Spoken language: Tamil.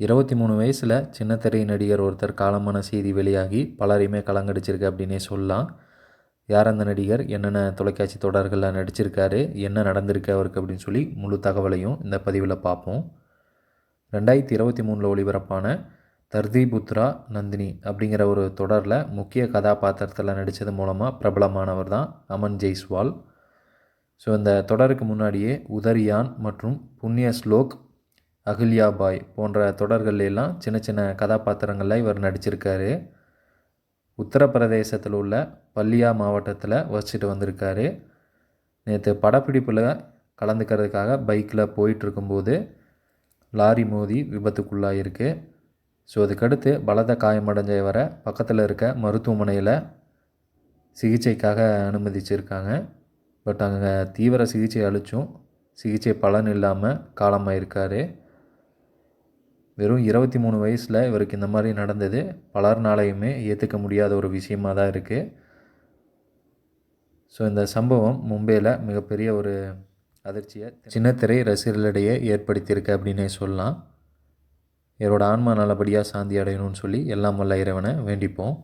இருபத்தி மூணு வயசில் சின்னத்திரை நடிகர் ஒருத்தர் காலமான செய்தி வெளியாகி பலரையுமே கலங்கடிச்சிருக்கு அப்படின்னே சொல்லலாம். யார் அந்த நடிகர்? என்னென்ன தொலைக்காட்சி தொடர்களில் நடிச்சிருக்காரு? என்ன நடந்திருக்கு அவருக்கு அப்படின்னு சொல்லி முழு தகவலையும் இந்த பதிவில் பார்ப்போம். ரெண்டாயிரத்தி இருபத்தி மூணில் ஒளிபரப்பான தர்தி புத்ரா நந்தினி அப்படிங்கிற ஒரு தொடரில் முக்கிய கதாபாத்திரத்தில் நடித்தது மூலமாக பிரபலமானவர் தான் அமன் ஜெய்ஸ்வால். ஸோ இந்த தொடருக்கு முன்னாடியே உதரியான் மற்றும் புண்ணிய ஸ்லோக் அகில்யா பாய் போன்ற தொடர்கள்ல எல்லாம் சின்ன சின்ன கதாபாத்திரங்களில் இவர் நடிச்சிருக்காரு. உத்தரப்பிரதேசத்தில் உள்ள பல்லியா மாவட்டத்தில் வசிச்சுட்டு வந்திருக்காரு. நேற்று படப்பிடிப்பில் கலந்துக்கிறதுக்காக பைக்கில் போயிட்டுருக்கும்போது லாரி மோதி விபத்துக்குள்ளாயிருக்கு. ஸோ அதுக்கடுத்து பலத்த காயமடைஞ்ச இவரை பக்கத்தில் இருக்க மருத்துவமனையில் சிகிச்சைக்காக அனுமதிச்சிருக்காங்க. பட் அங்கே தீவிர சிகிச்சை அளித்தும் சிகிச்சை பலன் இல்லாமல் காலமாயிருக்காரு. வெறும் இருபத்தி மூணு வயசில் இவருக்கு இந்த மாதிரி நடந்தது. பலர்னாலையுமே ஏற்றுக்க முடியாத ஒரு விஷயமாக தான் இருக்குது ஸோ இந்த சம்பவம் மும்பையில் மிகப்பெரிய ஒரு அதிர்ச்சியை சின்னத்திரை ரசிகர்களிடையே ஏற்படுத்தியிருக்கு அப்படின்னே சொல்லலாம். இவரோட ஆன்மா நல்லபடியாக சாந்தி அடையணும்னு சொல்லி எல்லாம் வல்ல இறைவனை வேண்டிப்போம்.